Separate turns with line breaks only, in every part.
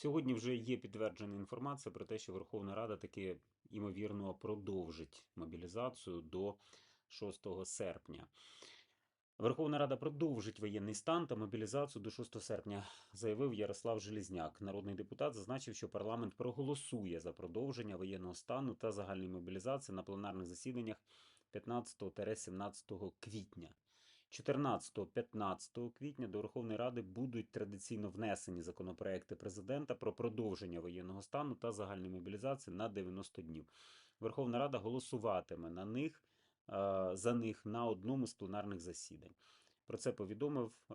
Сьогодні вже є підтверджена інформація про те, що Верховна Рада таки ймовірно продовжить мобілізацію до 6 серпня. Верховна Рада продовжить воєнний стан та мобілізацію до 6 серпня, заявив Ярослав Желізняк. Народний депутат зазначив, що парламент проголосує за продовження воєнного стану та загальної мобілізації на пленарних засіданнях 15-17 квітня. 14-15 квітня до Верховної Ради будуть традиційно внесені законопроекти президента про продовження воєнного стану та загальної мобілізації на 90 днів. Верховна Рада голосуватиме на них е, за них на одному з пленарних засідань. Про це повідомив е,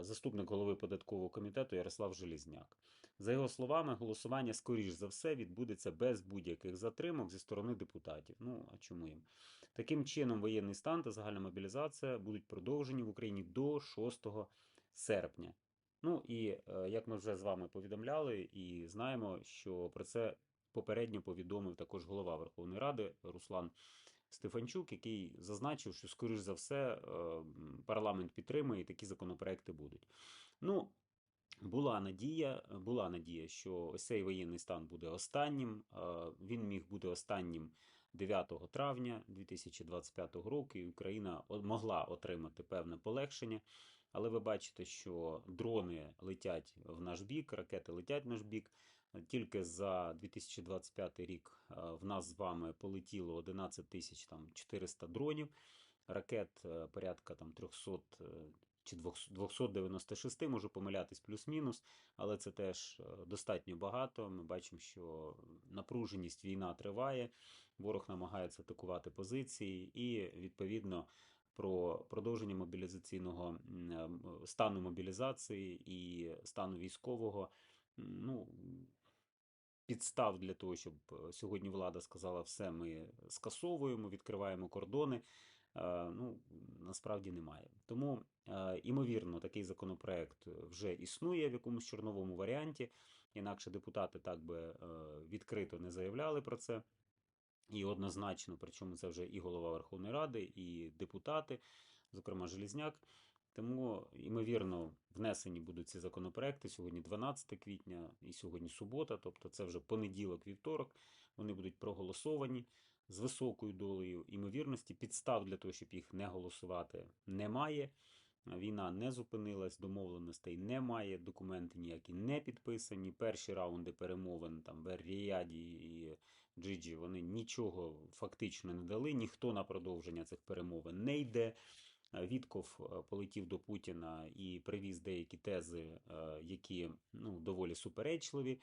заступник голови податкового комітету Ярослав Желізняк. За його словами, голосування скоріш за все відбудеться без будь-яких затримок зі сторони депутатів. Ну а чому їм? Таким чином, воєнний стан та загальна мобілізація будуть продовжені в Україні до 6 серпня. Ну і е, як ми вже з вами повідомляли, і знаємо, що про це попередньо повідомив також голова Верховної Ради Руслан Стефанчук, який зазначив, що, скоріш за все, е, парламент підтримує і такі законопроекти будуть. Ну, була надія, була надія, що ось цей воєнний стан буде останнім. е, Він міг бути останнім 9 травня 2025 року, і Україна могла отримати певне полегшення. Але ви бачите, що дрони летять в наш бік, ракети летять в наш бік. Тільки за 2025 рік е, в нас з вами полетіло 11 тисяч 400 дронів, ракет е, порядка там 300 е, чи 200 296, можу помилятись плюс-мінус, але це теж достатньо багато. Ми бачимо, що напруженість війна триває, ворог намагається атакувати позиції, і відповідно про продовження мобілізаційного м, е, м, стану мобілізації і стану військового. Ну, підстав для того, щоб е, сьогодні влада сказала, все, ми скасовуємо, відкриваємо кордони. е, Ну, насправді немає. Тому, е, імовірно, такий законопроект вже існує в якомусь чорновому варіанті. Інакше депутати так би відкрито не заявляли про це. І однозначно, причому це вже і голова Верховної Ради, і депутати, зокрема Желізняк. Тому, ймовірно, внесені будуть ці законопроекти сьогодні 12 квітня і сьогодні субота, тобто це вже понеділок, вівторок. Вони будуть проголосовані з високою долею ймовірності. Підстав для того, щоб їх не голосувати, немає. Війна не зупинилась, домовленостей немає, документи ніякі не підписані. Перші раунди перемовин там в Ер-Ріаді і Джиджі вони нічого фактично не дали. Ніхто на продовження цих перемовин не йде. Е, Вітков е, полетів до Путіна і привіз деякі тези, е, які ну, доволі суперечливі.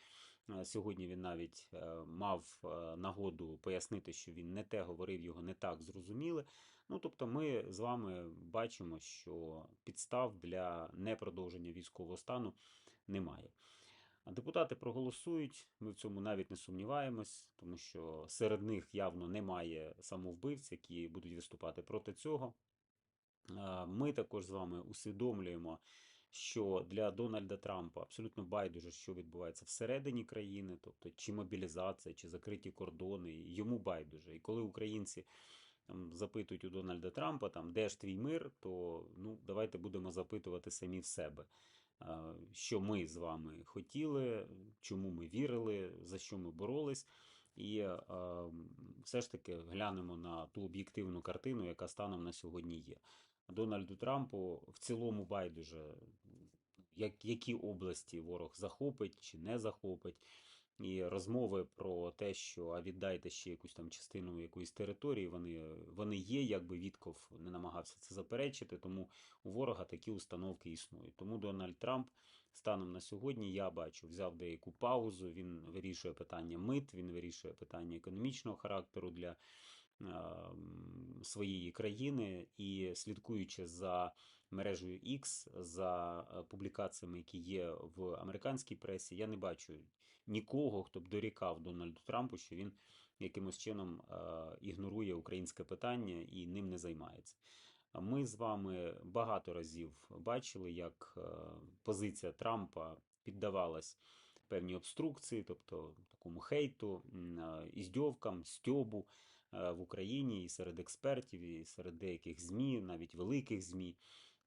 Сьогодні він навіть мав нагоду пояснити, що він не те говорив, його не так зрозуміли. Ну, тобто, ми з вами бачимо, що підстав для непродовження військового стану немає. Депутати проголосують, ми в цьому навіть не сумніваємось, тому що серед них явно немає самовбивць, які будуть виступати проти цього. Ми також з вами усвідомлюємо, що для Дональда Трампа абсолютно байдуже, що відбувається всередині країни, тобто чи мобілізація, чи закриті кордони, йому байдуже. І коли українці там, запитують у Дональда Трампа, там, де ж твій мир, то ну, давайте будемо запитувати самі в себе. Що ми з вами хотіли, чому ми вірили, за що ми боролись, і е, все ж таки глянемо на ту об'єктивну картину, яка станом на сьогодні є. Дональду Трампу в цілому байдуже, як, які області ворог захопить чи не захопить. І розмови про те, що а віддайте ще якусь там частину якоїсь території, вони, вони є, якби Вітков не намагався це заперечити, тому у ворога такі установки існують. Тому Дональд Трамп станом на сьогодні я бачу, взяв деяку паузу. Він вирішує питання мит, він вирішує питання економічного характеру для е, своєї країни і слідкуючи за мережею X, за публікаціями, які є в американській пресі, я не бачу нікого, хто б дорікав Дональду Трампу, що він якимось чином е, ігнорує українське питання і ним не займається. Ми з вами багато разів бачили, як е, позиція Трампа піддавалась певній обструкції, тобто такому хейту, е, іздьовкам, стьобу в Україні і серед експертів, і серед деяких ЗМІ, навіть великих ЗМІ.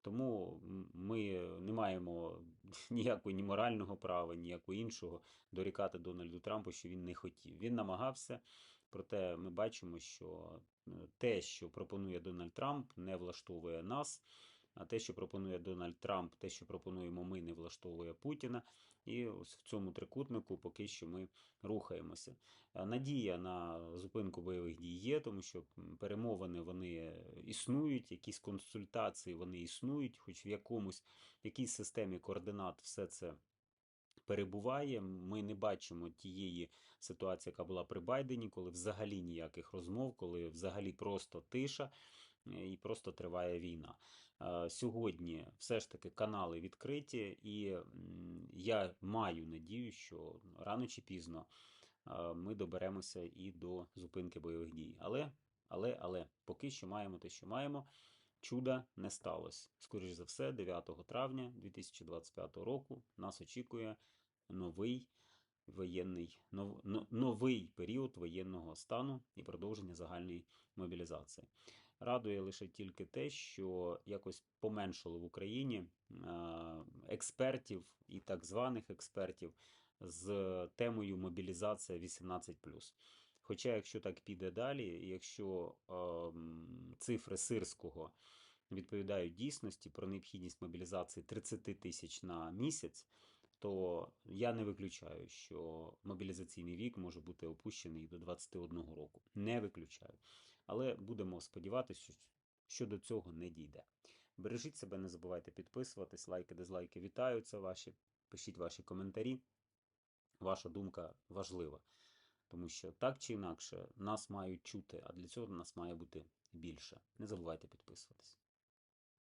Тому ми не маємо ніякого ні морального права, ніякого іншого дорікати Дональду Трампу, що він не хотів. Він намагався, проте ми бачимо, що е, те, що пропонує Дональд Трамп, не влаштовує нас. А те, що пропонує Дональд Трамп, те, що пропонуємо ми, не влаштовує Путіна. І ось в цьому трикутнику поки що ми рухаємося. Е, Надія на зупинку бойових дій є, тому що перемовини вони існують, якісь консультації вони існують, хоч в якомусь в якійсь системі координат все це перебуває. Ми не бачимо тієї ситуації, яка була при Байдені, коли взагалі ніяких розмов, коли взагалі просто тиша е, і просто триває війна. Е, Сьогодні все ж таки канали відкриті, і я маю надію, що рано чи пізно е, ми доберемося і до зупинки бойових дій. Але, але, але поки що маємо те, що маємо. Чуда не сталося. Скоріше за все, 9 травня 2025 року нас очікує новий воєнний нов, но- новий період воєнного стану і продовження загальної мобілізації. Радує лише тільки те, що якось поменшало в Україні е, експертів і так званих експертів з темою мобілізація 18+. Хоча, якщо так піде далі, якщо ем, цифри сирського відповідають дійсності про необхідність мобілізації 30 тисяч на місяць, то я не виключаю, що мобілізаційний вік може бути опущений до 21 року. Не виключаю. Але будемо сподіватися, що, до цього не дійде. Бережіть себе, не забувайте підписуватись, лайки, дизлайки вітаються ваші. Пишіть ваші коментарі. Ваша думка важлива. Тому що так чи інакше нас мають чути, а для цього нас має бути більше. Не забувайте підписуватись.